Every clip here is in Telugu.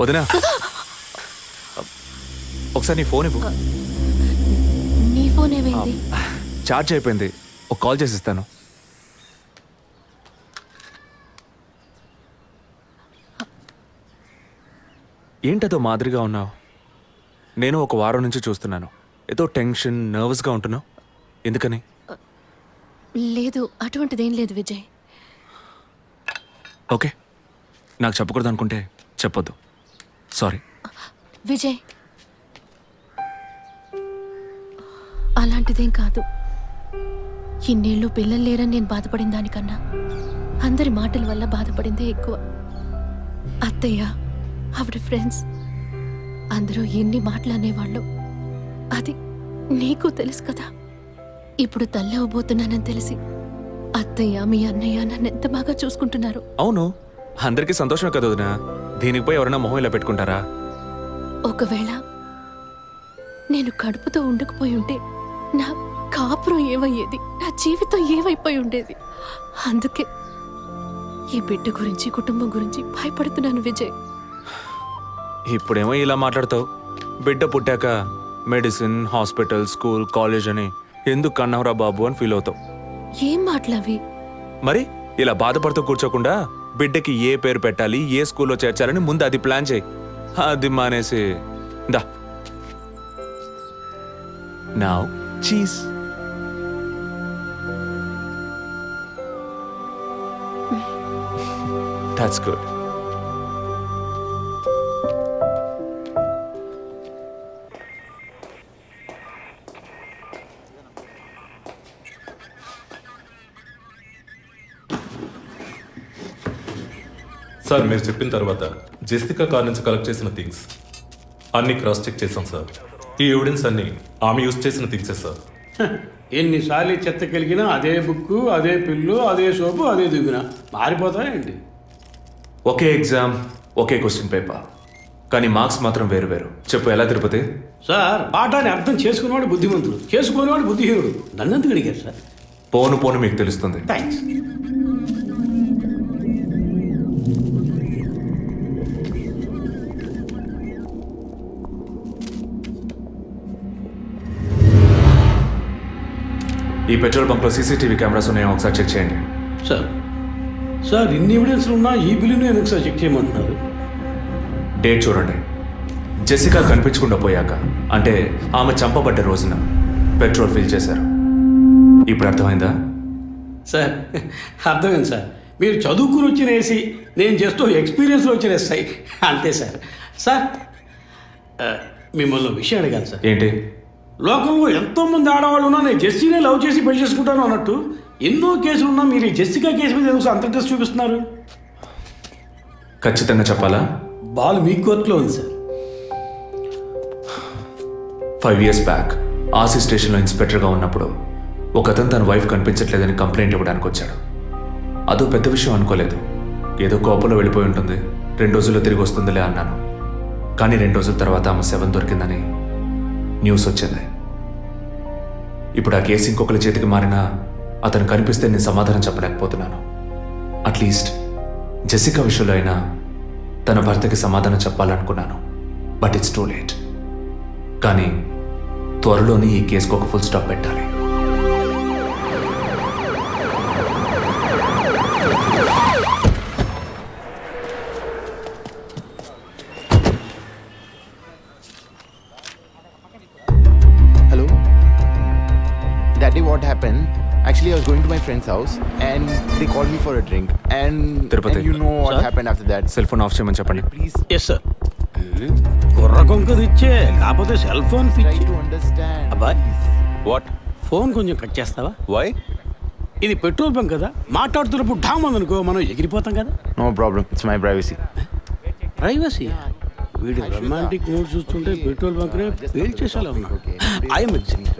వదినా. ఒకసారి నీ ఫోన్ ఇవ్వు. నీ ఫోన్ ఏమైంది? ఛార్జ్ అయిపోయింది. ఒక కాల్ చేసి ఇస్తాను ఏంటదో మాదిరిగా ఉన్నావు. నేను ఒక వారం నుంచి చూస్తున్నాను. ఏదో టెన్షన్ నర్వస్గా ఉంటున్నావు. ఎందుకని? లేదు అటువంటిదేం లేదు విజయ్. ఓకే. నాకు చెప్పకూడదు అనుకుంటే చెప్పొద్దు. సారీ. విజయ్. అలాంటిదేం కాదు. ఇన్నేళ్ళు పిల్లలు లేరని నేను బాధపడిన దానికన్నా అందరి మాటల వల్ల బాధపడిందే ఎక్కువ. అత్తయ్య ఆవిడ ఫ్రెండ్స్ అందరూ ఎన్ని మాటలు అనేవాళ్ళు. అది నీకు తెలుసు కదా. ఇప్పుడు తల్లి అవ్వబోతున్నానని తెలిసి అత్తయ్య మీ అన్నయ్య నన్ను ఎంత బాగా చూసుకుంటున్నారు. అవును. అందరికీ సంతోషమే కదా దీనికి పోయి ఎవరైనా మొహం ఇలా పెట్టుకుంటారా? ఒకవేళ నేను కడుపుతో ఉండకపోయి ఉంటే నా కాపురం ఏమయ్యేది? నా జీవితం ఏమైపోయి ఉండేది? అందుకే ఈ బిడ్డ గురించి కుటుంబం గురించి భయపడుతున్నాను విజయ్. ఇప్పుడేమో ఇలా మాట్లాడతావు. బిడ్డ పుట్టాక మెడిసిన్ హాస్పిటల్ స్కూల్ కాలేజ్ అని ఎందుకు కన్నావురా బాబు అని ఫీల్ అవుతావు. ఏం మాటలవి మరి ఇలా బాధపడుతూ కూర్చోకుండా బిడ్డకి ఏ పేరు పెట్టాలి ఏ స్కూల్లో చేర్చాలని ముందు అది ప్లాన్ చేయి. అది మానేసి దా. నా చీజ్ దాట్స్ గుడ్ సార్ మీరు చెప్పిన తర్వాత జెస్టికా కార్ నుంచి కలెక్ట్ చేసిన థింగ్స్ అన్ని క్రాస్ చెక్ చేశాం సార్. ఈ ఎవిడెన్స్ అన్ని ఆమె యూజ్ చేసిన థింగ్సే సార్. ఎన్నిసార్లు చెత్త కలిగినా అదే బుక్కు అదే పిల్లు అదే సోపు అదే దిగున మారిపోతాయండి ఒకే ఎగ్జామ్ ఒకే క్వశ్చన్ పేపర్ కానీ మార్క్స్ మాత్రం వేరు వేరు. చెప్పు ఎలా తిరుపతి? సార్ పాఠాన్ని అర్థం చేసుకునేవాడు బుద్ధిమంతుడు చేసుకునేవాడు బుద్ధిహీనుడు. నన్నెందుకు అడిగారు సార్? పోను పోను మీకు తెలుస్తుంది. థ్యాంక్స్ పెట్రోల్ బంక్లో సీసీటీవీ కెమెరాస్ ఉన్నాయో ఒకసారి చెక్ చేయండి. సార్ సార్ ఇన్ని ఎవిడెన్స్లు ఉన్నా ఈ బిల్లుని ఎందుకు సార్ చెక్ చేయమంటున్నారు. డేట్ చూడండి. జెసికా కనిపించకుండా పోయాక అంటే ఆమె చంపబడ్డ రోజున పెట్రోల్ ఫిల్ చేశారు. ఇప్పుడు అర్థమైందా? సార్ అర్థమైంది సార్. మీరు చదువుకుని వచ్చిన ఏసీ నేను జస్ట్ ఎక్స్పీరియన్స్లో వచ్చిన ఎస్ఐ. అంతే సార్. సార్ మిమ్మల్ని విషయం అడిగాను సార్. ఏంటి? లోకంలో ఎంతో మంది ఆడవాళ్ళు ఉన్నా నేను జెస్సీనే లవ్ చేసి పెళ్ళి చేసుకుంటాను అన్నట్టు ఎన్నో కేసులు ఉన్నా మీరు ఈ జెస్సికా కేసు మీద ఎందుకు అంత ఇంట్రెస్ట్ చూపిస్తున్నారు? ఖచ్చితంగా చెప్పాలా? బాల్ మీ కోర్టులో ఉంది sir. Five years back RC స్టేషన్లో ఇన్స్పెక్టర్గా ఉన్నప్పుడు ఒక అతను తన వైఫ్ కనిపించట్లేదని కంప్లైంట్ ఇవ్వడానికి వచ్చాడు. అదో పెద్ద విషయం అనుకోలేదు. ఏదో కోపంలో వెళ్ళిపోయి ఉంటుంది. రెండు రోజుల్లో తిరిగి వస్తుందిలే అన్నాను. కానీ రెండు రోజుల తర్వాత ఆమె సెవెన్ దొరికిందని న్యూస్ వచ్చింది. ఇప్పుడు ఆ కేసు ఇంకొకరి చేతికి మారినా అతను కనిపిస్తే నేను సమాధానం చెప్పలేకపోతున్నాను. అట్లీస్ట్ జెసికా విషయంలో అయినా తన భర్తకి సమాధానం చెప్పాలనుకున్నాను. బట్ ఇట్స్ టూ లేట్ కానీ త్వరలోనే ఈ కేసుకు ఒక ఫుల్ స్టాప్ పెట్టాలి. Friend's house and they called me for a drink. And, Tirupati. and you know what Sir? happened after that. Cell phone off చేయమని చెప్పండి Please ఎస్ సార్ కుర్ర కొంకది ఇచ్చే కాకపోతే సెల్ ఫోన్ try పిచ్చి to understand. అబ్బాయ్ వాట్ ఫోన్ కొంచెం కట్ చేస్తావా వై ఇది పెట్రోల్ బంక్ కదా మాట్లాడుతున్నప్పుడు ఢామ్ అనుకో మనం ఎగిరిపోతాం కదా No problem. It's my privacy. Privacy వీడు రొమాంటిక్ మూడ్ చూస్తుంటే పెట్రోల్ బంక్ నే పేల్చేసేలా ఉన్నాడు ఐఎమ్ Right?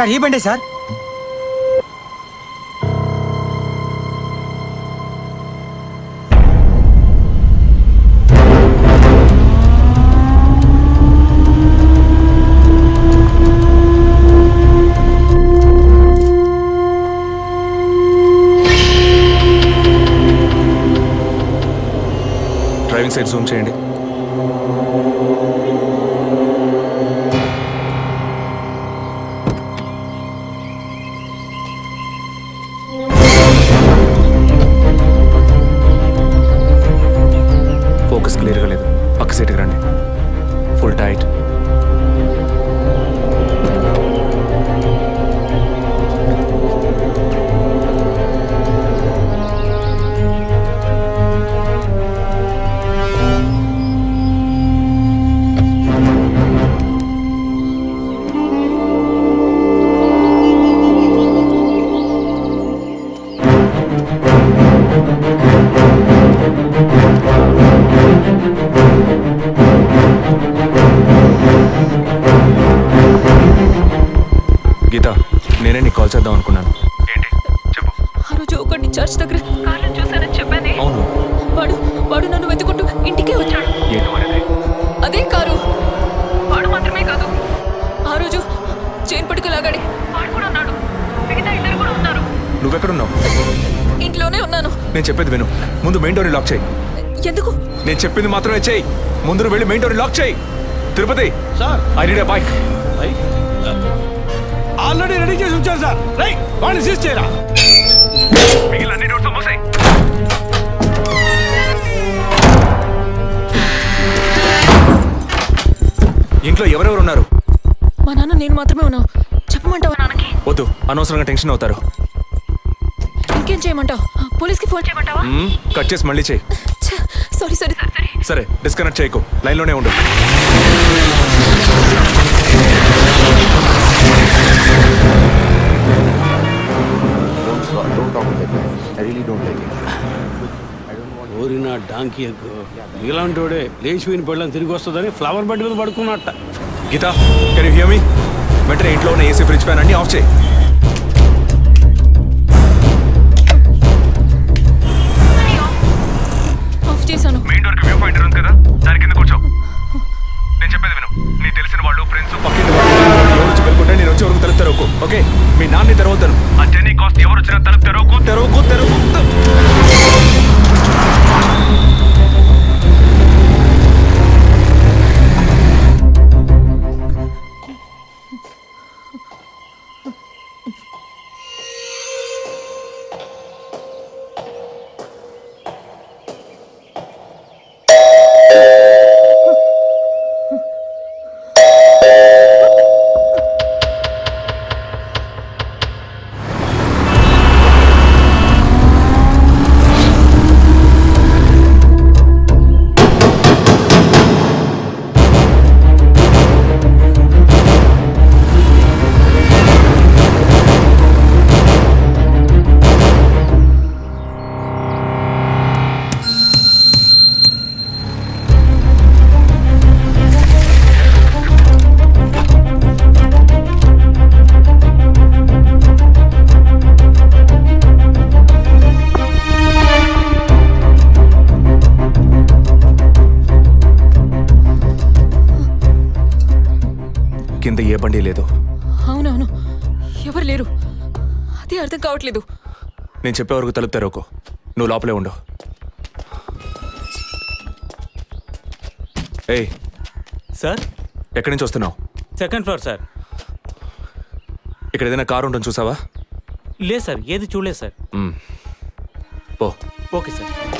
సార్ ఈ సార్. డ్రైవింగ్ సైడ్ జూమ్ చేయండి. క్లియర్గా లేదు పక్క సీట్కి రండి. ఫుల్ టైట్ గీత నువ్వెక్కడున్నావు? ఇంట్లోనే ఉన్నాను. నేను చెప్పేది విను. ముందు మెయిన్ డోర్ లాక్ చేయి. ఎందుకు? నేను చెప్పింది మాత్రమే చేయి. ముందు నువ్వు వెళ్ళి మెయిన్ డోర్ లాక్ చేయి. Tirupati. Sir. I need bike already ready చేసి ఉంచారు సార్. రైట్ వాడిని సీజ్ చేయరా? ఇంట్లో ఎవరెవరు ఉన్నారు? మా నాన్న నేను మాత్రమే ఉన్నావు చెప్పమంటావా నాన్నకి? వద్దు అనవసరంగా టెన్షన్ అవుతారు. ఇంకేం చేయమంటావు? పోలీస్కి ఫోన్ చేయమంటావా? కట్ చేసి మళ్ళీ చేయి. Sorry sorry sorry. సరే డిస్కనెక్ట్ చేయకు. లైన్లోనే ఉండు. Don't stop. Don't talk like that. I really don't like it. ఓరిన డాంకీ ఎగ్గు ఇలాంటోడే లేచిపోయిన పెళ్ళని తిరిగి వస్తుందని ఫ్లవర్ బండి మీద పడుకున్నట్ట. Geetha can you hear me వెంటనే ఇంట్లో ఉన్న ఏసీ ఫ్రిడ్జ్ ఫ్యాన్ అన్ని ఆఫ్ చేయి. బండి లేదు. అవునవును. ఎవరు లేరు. అదే అర్థం కావట్లేదు. నేను చెప్పే వరకు తలుపు తెరవకు నువ్వు లోపలే ఉండు. ఏయ్. సార్? ఎక్కడి నుంచి వస్తున్నావు? Second floor sir. ఇక్కడ ఏదైనా కారు ఉంటుంది చూసావా? లేదు సార్. ఏది చూడలేదు సార్. పో. Okay sir.